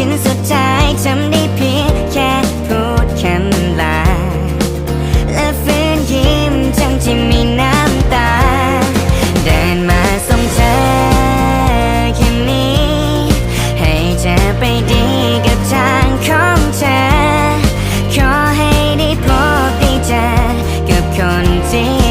ชิ้นสุดท้ายทำได้เพียงแค่พูดคำลา และฟื้นยิ้มทั้งที่มีน้ำตา เดินมาส่งเธอแค่นี้ ให้เธอไปดีกับทางของเธอ ขอให้ได้พบได้เจอกับคนที่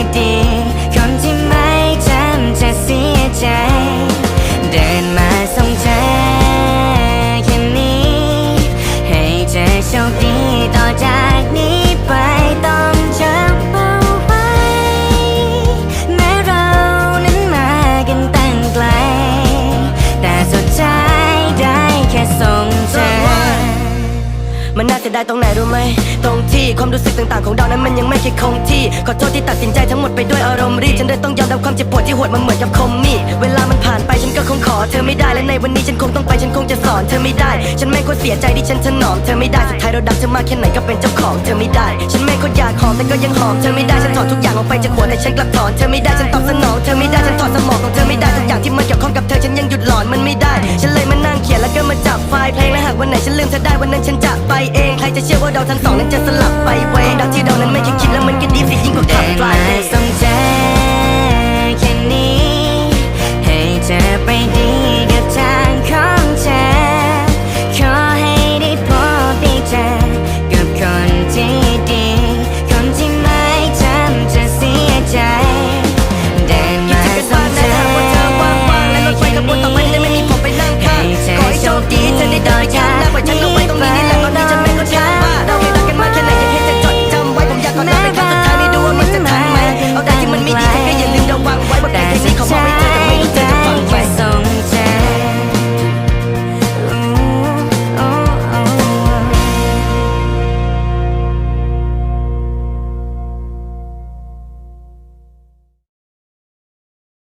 จากนี้ไปต้องจำเอาไว้ แม้เรานั้นมากันตั้งไกล แต่สุดท้ายได้แค่ส่งใจ มันน่าเสียดายตรงไหนรู้ไหม ตรงที่ ความรู้สึกต่างๆของเรานั้นมันยังไม่เคยคงที่ ขอโทษที่ตัดสินใจทั้งหมดไปด้วยอารมณ์รีบฉันเลยต้องยอมรับความเจ็บปวดที่โหดมันเหมือนกับคมมีดเวลามันผ่านไปฉันก็คงขอเธอไม่ได้และในวันนี้ฉันคงต้องไปฉันคงจะสอนเธอไม่ได้ ฉันไม่ควรเสียใจที่ฉันถนอมเธอไม่ได้สุดท้ายเราดักเธอมากแค่ไหนก็เป็นเจ้าของเธอไม่ได้ ฉันไม่ควรอยากหอมแต่ก็ยังหอมเธอไม่ได้ฉันถอดทุกอย่างออกไปจากหัวแต่ฉันกลับถอนเธอไม่ได้ฉันตอบสนองเธอไม่ได้ฉันถอดสมองของเธอไม่ได้ากวันไหนฉันลืมเธอได้วันนั้นฉันจะไปเอง ใครจะเชื่อว่าเราทั้งสองนั้นจะสลับไปเวดาวที่เรานั้นไม่เคยคิดแล้วมันก็ดีสิยิ่งกว่า